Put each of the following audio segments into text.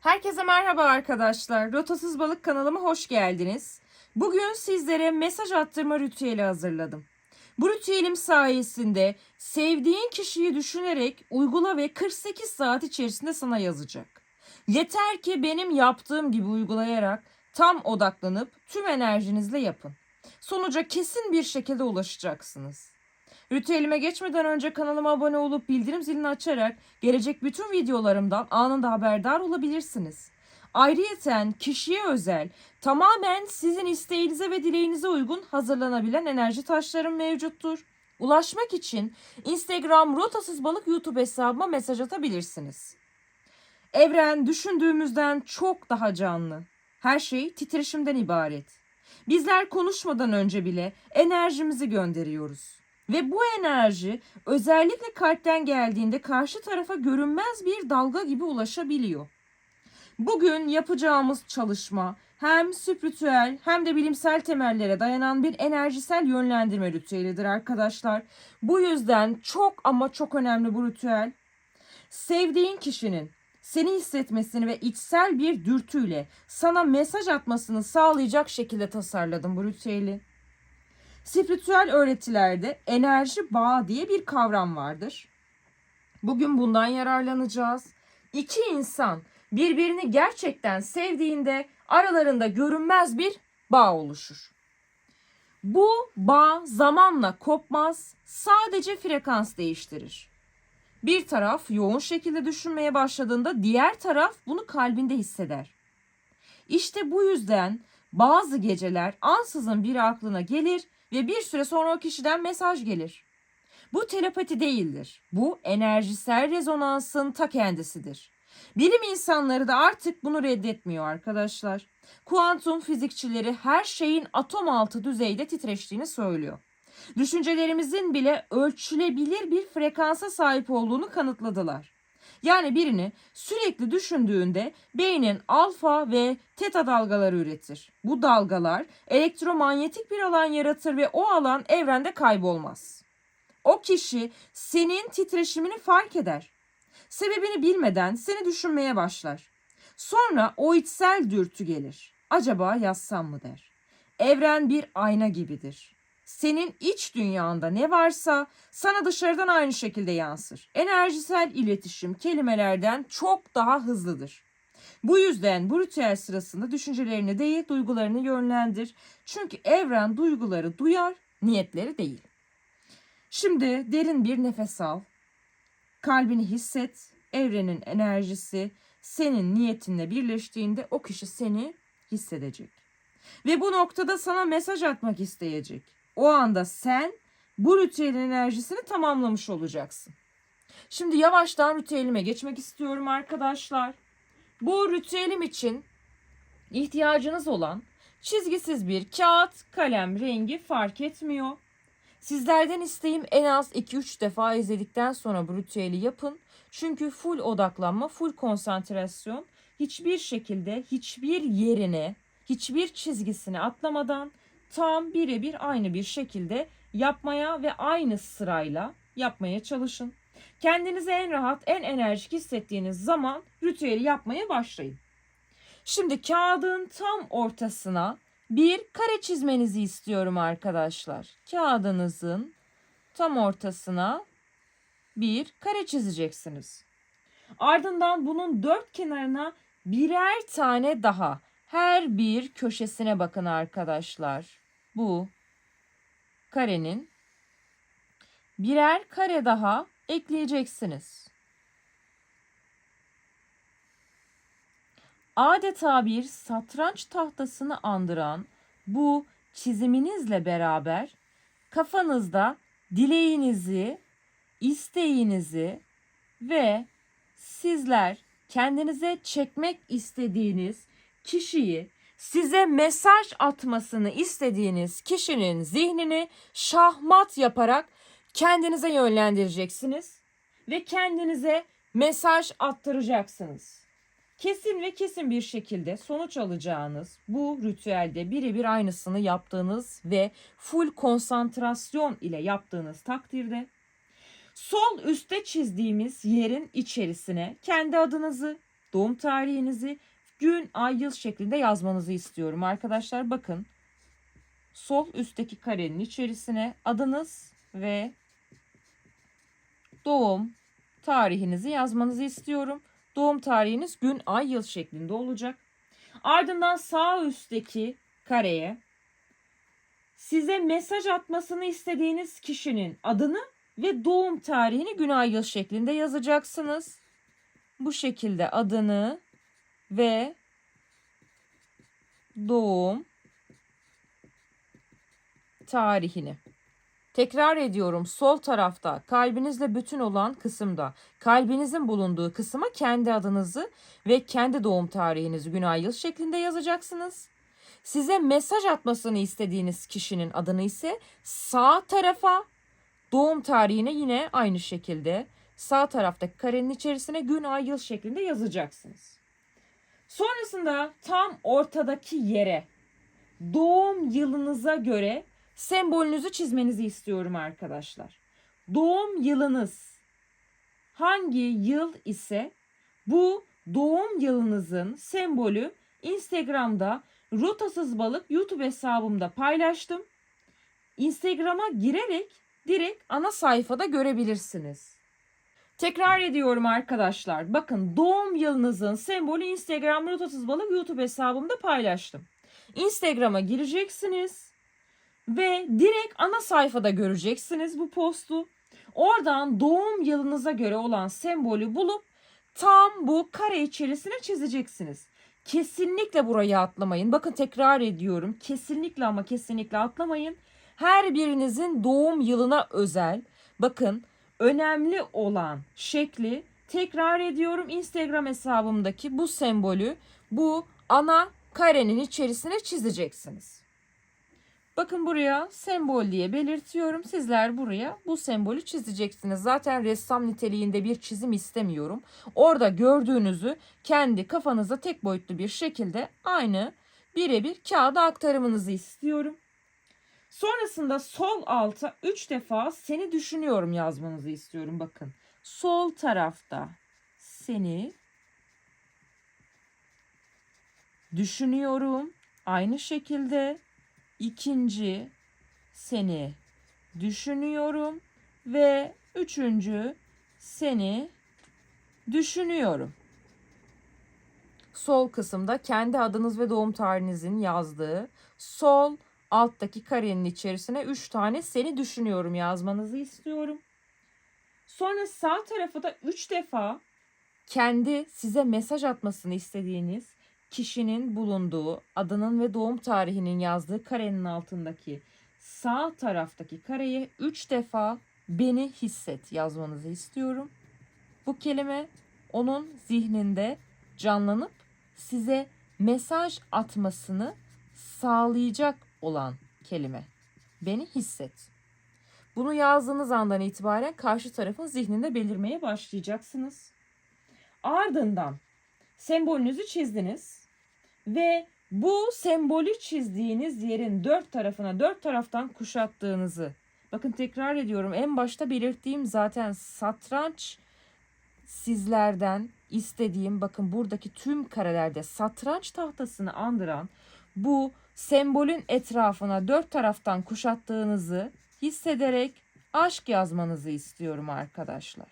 Herkese merhaba arkadaşlar. Rotasız Balık kanalıma hoş geldiniz. Bugün sizlere mesaj attırma ritüeli hazırladım. Bu ritüelim sayesinde sevdiğin kişiyi düşünerek uygula ve 48 saat içerisinde sana yazacak. Yeter ki benim yaptığım gibi uygulayarak tam odaklanıp tüm enerjinizle yapın. Sonuca kesin bir şekilde ulaşacaksınız. Ritüelime geçmeden önce kanalıma abone olup bildirim zilini açarak gelecek bütün videolarımdan anında haberdar olabilirsiniz. Ayrıyeten kişiye özel, tamamen sizin isteğinize ve dileğinize uygun hazırlanabilen enerji taşlarım mevcuttur. Ulaşmak için Instagram Rotasız Balık YouTube hesabıma mesaj atabilirsiniz. Evren düşündüğümüzden çok daha canlı. Her şey titreşimden ibaret. Bizler konuşmadan önce bile enerjimizi gönderiyoruz. Ve bu enerji özellikle kalpten geldiğinde karşı tarafa görünmez bir dalga gibi ulaşabiliyor. Bugün yapacağımız çalışma hem spiritüel hem de bilimsel temellere dayanan bir enerjisel yönlendirme ritüelidir arkadaşlar. Bu yüzden çok ama çok önemli bu ritüel. Sevdiğin kişinin seni hissetmesini ve içsel bir dürtüyle sana mesaj atmasını sağlayacak şekilde tasarladım bu ritüeli. Spiritüel öğretilerde enerji bağı diye bir kavram vardır. Bugün bundan yararlanacağız. İki insan birbirini gerçekten sevdiğinde aralarında görünmez bir bağ oluşur. Bu bağ zamanla kopmaz, sadece frekans değiştirir. Bir taraf yoğun şekilde düşünmeye başladığında diğer taraf bunu kalbinde hisseder. İşte bu yüzden bazı geceler ansızın biri aklına gelir ve bir süre sonra o kişiden mesaj gelir. Bu telepati değildir. Bu enerjisel rezonansın ta kendisidir. Bilim insanları da artık bunu reddetmiyor arkadaşlar. Kuantum fizikçileri her şeyin atom altı düzeyde titreştiğini söylüyor. Düşüncelerimizin bile ölçülebilir bir frekansa sahip olduğunu kanıtladılar. Yani birini sürekli düşündüğünde beynin alfa ve teta dalgaları üretir. Bu dalgalar elektromanyetik bir alan yaratır ve o alan evrende kaybolmaz. O kişi senin titreşimini fark eder. Sebebini bilmeden seni düşünmeye başlar. Sonra o içsel dürtü gelir. Acaba yazsam mı der. Evren bir ayna gibidir. Senin iç dünyanda ne varsa sana dışarıdan aynı şekilde yansır. Enerjisel iletişim kelimelerden çok daha hızlıdır. Bu yüzden bu ritüel sırasında düşüncelerini değil duygularını yönlendir. Çünkü evren duyguları duyar, niyetleri değil. Şimdi derin bir nefes al. Kalbini hisset. Evrenin enerjisi senin niyetinle birleştiğinde o kişi seni hissedecek. Ve bu noktada sana mesaj atmak isteyecek. O anda sen bu ritüelin enerjisini tamamlamış olacaksın. Şimdi yavaştan ritüelime geçmek istiyorum arkadaşlar. Bu ritüelim için ihtiyacınız olan çizgisiz bir kağıt, kalem rengi fark etmiyor. Sizlerden isteğim en az 2-3 defa izledikten sonra bu ritüeli yapın. Çünkü full odaklanma, full konsantrasyon hiçbir şekilde hiçbir yerine, hiçbir çizgisini atlamadan tam birebir aynı bir şekilde yapmaya ve aynı sırayla yapmaya çalışın. Kendinizi en rahat, en enerjik hissettiğiniz zaman ritüeli yapmaya başlayın. Şimdi kağıdın tam ortasına bir kare çizmenizi istiyorum arkadaşlar. Kağıdınızın tam ortasına bir kare çizeceksiniz. Ardından bunun dört kenarına birer tane daha her bir köşesine bakın arkadaşlar. Bu karenin birer kare daha ekleyeceksiniz. Adeta bir satranç tahtasını andıran bu çiziminizle beraber kafanızda dileğinizi, isteğinizi ve sizler kendinize çekmek istediğiniz kişiyi size mesaj atmasını istediğiniz kişinin zihnini şahmat yaparak kendinize yönlendireceksiniz ve kendinize mesaj attıracaksınız. Kesin ve kesin bir şekilde sonuç alacağınız bu ritüelde birebir aynısını yaptığınız ve full konsantrasyon ile yaptığınız takdirde sol üstte çizdiğimiz yerin içerisine kendi adınızı, doğum tarihinizi gün, ay, yıl şeklinde yazmanızı istiyorum arkadaşlar. Bakın sol üstteki karenin içerisine adınız ve doğum tarihinizi yazmanızı istiyorum. Doğum tarihiniz gün, ay, yıl şeklinde olacak. Ardından sağ üstteki kareye size mesaj atmasını istediğiniz kişinin adını ve doğum tarihini gün, ay, yıl şeklinde yazacaksınız. Bu şekilde adını ve doğum tarihini. Tekrar ediyorum sol tarafta kalbinizle bütün olan kısımda kalbinizin bulunduğu kısma kendi adınızı ve kendi doğum tarihinizi gün ay yıl şeklinde yazacaksınız. Size mesaj atmasını istediğiniz kişinin adını ise sağ tarafa doğum tarihine yine aynı şekilde sağ taraftaki karenin içerisine gün ay yıl şeklinde yazacaksınız. Sonrasında tam ortadaki yere doğum yılınıza göre sembolünüzü çizmenizi istiyorum arkadaşlar. Doğum yılınız hangi yıl ise bu doğum yılınızın sembolü Instagram'da Rotasız Balık YouTube hesabımda paylaştım. Instagram'a girerek direkt ana sayfada görebilirsiniz. Tekrar ediyorum arkadaşlar. Bakın doğum yılınızın sembolü Instagram Rotasız Balık YouTube hesabımda paylaştım. Instagram'a gireceksiniz ve direkt ana sayfada göreceksiniz bu postu. Oradan doğum yılınıza göre olan sembolü bulup tam bu kare içerisine çizeceksiniz. Kesinlikle burayı atlamayın. Bakın tekrar ediyorum. Kesinlikle ama kesinlikle atlamayın. Her birinizin doğum yılına özel. Bakın önemli olan şekli tekrar ediyorum Instagram hesabımdaki bu sembolü bu ana karenin içerisine çizeceksiniz. Bakın buraya sembol diye belirtiyorum. Sizler buraya bu sembolü çizeceksiniz. Zaten ressam niteliğinde bir çizim istemiyorum. Orada gördüğünüzü kendi kafanıza tek boyutlu bir şekilde aynı birebir kağıda aktarımınızı istiyorum. Sonrasında sol alta 3 defa seni düşünüyorum yazmanızı istiyorum. Bakın sol tarafta seni düşünüyorum. Aynı şekilde ikinci seni düşünüyorum ve üçüncü seni düşünüyorum. Sol kısımda kendi adınız ve doğum tarihinizin yazdığı sol alttaki karenin içerisine 3 tane seni düşünüyorum yazmanızı istiyorum. Sonra sağ tarafa da 3 defa kendi size mesaj atmasını istediğiniz kişinin bulunduğu adının ve doğum tarihinin yazdığı karenin altındaki sağ taraftaki kareye 3 defa beni hisset yazmanızı istiyorum. Bu kelime onun zihninde canlanıp size mesaj atmasını sağlayacak olan kelime. Beni hisset. Bunu yazdığınız andan itibaren karşı tarafın zihninde belirmeye başlayacaksınız. Ardından sembolünüzü çizdiniz ve bu sembolü çizdiğiniz yerin dört tarafına dört taraftan kuşattığınızı bakın tekrar ediyorum en başta belirttiğim zaten satranç sizlerden istediğim bakın buradaki tüm karelerde satranç tahtasını andıran bu sembolün etrafına dört taraftan kuşattığınızı hissederek aşk yazmanızı istiyorum arkadaşlar.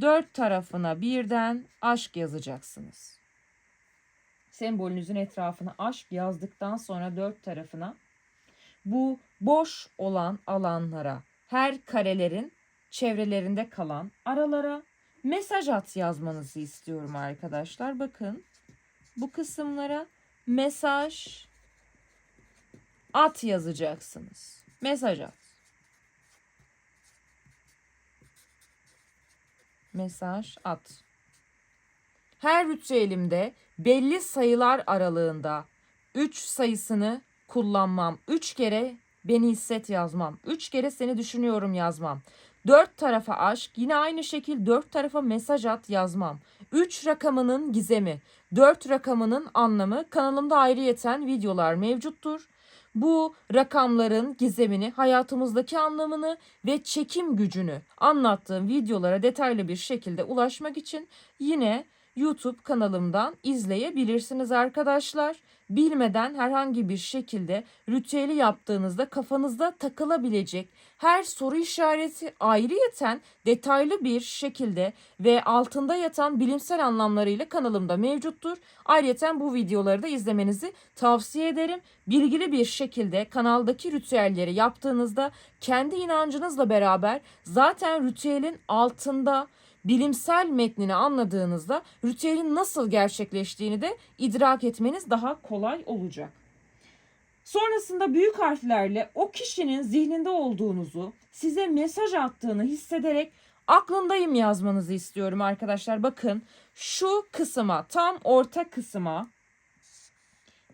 Dört tarafına birden aşk yazacaksınız. Sembolünüzün etrafına aşk yazdıktan sonra dört tarafına bu boş olan alanlara, her karelerin çevrelerinde kalan aralara mesaj at yazmanızı istiyorum arkadaşlar. Bakın bu kısımlara mesaj at yazacaksınız. Mesaj at. Mesaj at. Her ritüelimde belli sayılar aralığında 3 sayısını kullanmam. 3 kere beni hisset yazmam. 3 kere seni düşünüyorum yazmam. 4 tarafa aşk yine aynı şekil 4 tarafa mesaj at yazmam. 3 rakamının gizemi, 4 rakamının anlamı kanalımda ayrıyeten videolar mevcuttur. Bu rakamların gizemini, hayatımızdaki anlamını ve çekim gücünü anlattığım videolara detaylı bir şekilde ulaşmak için yine YouTube kanalımdan izleyebilirsiniz arkadaşlar. Bilmeden herhangi bir şekilde ritüeli yaptığınızda kafanızda takılabilecek her soru işareti ayrıyeten detaylı bir şekilde ve altında yatan bilimsel anlamlarıyla kanalımda mevcuttur. Ayrıca bu videoları da izlemenizi tavsiye ederim. Bilgili bir şekilde kanaldaki ritüelleri yaptığınızda kendi inancınızla beraber zaten ritüelin altında bilimsel metnini anladığınızda ritüelin nasıl gerçekleştiğini de idrak etmeniz daha kolay olacak. Sonrasında büyük harflerle o kişinin zihninde olduğunuzu, size mesaj attığını hissederek aklındayım yazmanızı istiyorum arkadaşlar. Bakın şu kısma, tam orta kısma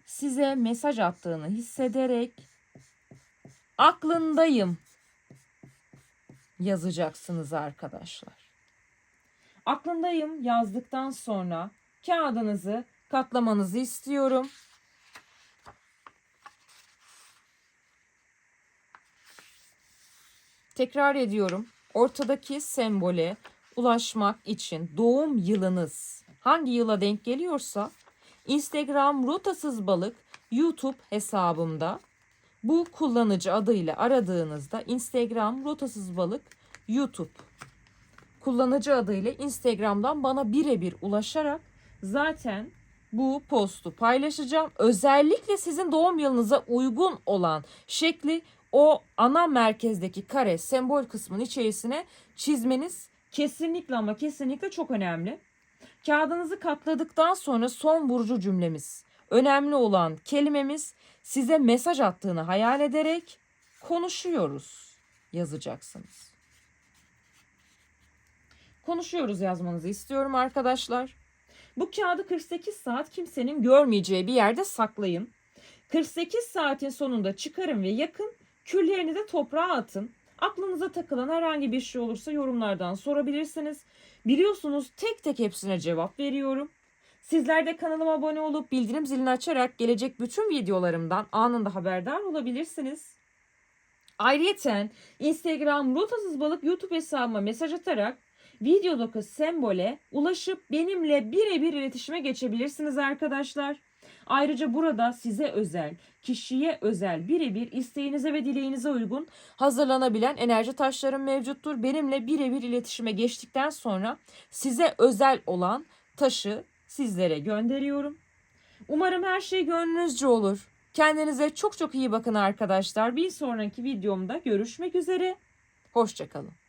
size mesaj attığını hissederek aklındayım yazacaksınız arkadaşlar. Aklındayım yazdıktan sonra kağıdınızı katlamanızı istiyorum. Tekrar ediyorum. Ortadaki sembole ulaşmak için doğum yılınız hangi yıla denk geliyorsa Instagram rotasız balık YouTube hesabımda bu kullanıcı adıyla aradığınızda Instagram rotasız balık YouTube kullanıcı adıyla Instagram'dan bana birebir ulaşarak zaten bu postu paylaşacağım. Özellikle sizin doğum yılınıza uygun olan şekli o ana merkezdeki kare sembol kısmın içerisine çizmeniz kesinlikle ama kesinlikle çok önemli. Kağıdınızı katladıktan sonra son vurucu cümlemiz. Önemli olan kelimemiz size mesaj attığını hayal ederek konuşuyoruz yazacaksınız. Konuşuyoruz yazmanızı istiyorum arkadaşlar. Bu kağıdı 48 saat kimsenin görmeyeceği bir yerde saklayın. 48 saatin sonunda çıkarın ve yakın. Küllerini de toprağa atın. Aklınıza takılan herhangi bir şey olursa yorumlardan sorabilirsiniz. Biliyorsunuz tek tek hepsine cevap veriyorum. Sizler de kanalıma abone olup bildirim zilini açarak gelecek bütün videolarımdan anında haberdar olabilirsiniz. Ayrıyeten Instagram Rotasız Balık YouTube hesabıma mesaj atarak videodaki sembole ulaşıp benimle birebir iletişime geçebilirsiniz arkadaşlar. Ayrıca burada size özel, kişiye özel birebir isteğinize ve dileğinize uygun hazırlanabilen enerji taşlarım mevcuttur. Benimle birebir iletişime geçtikten sonra size özel olan taşı sizlere gönderiyorum. Umarım her şey gönlünüzce olur. Kendinize çok çok iyi bakın arkadaşlar. Bir sonraki videomda görüşmek üzere. Hoşçakalın.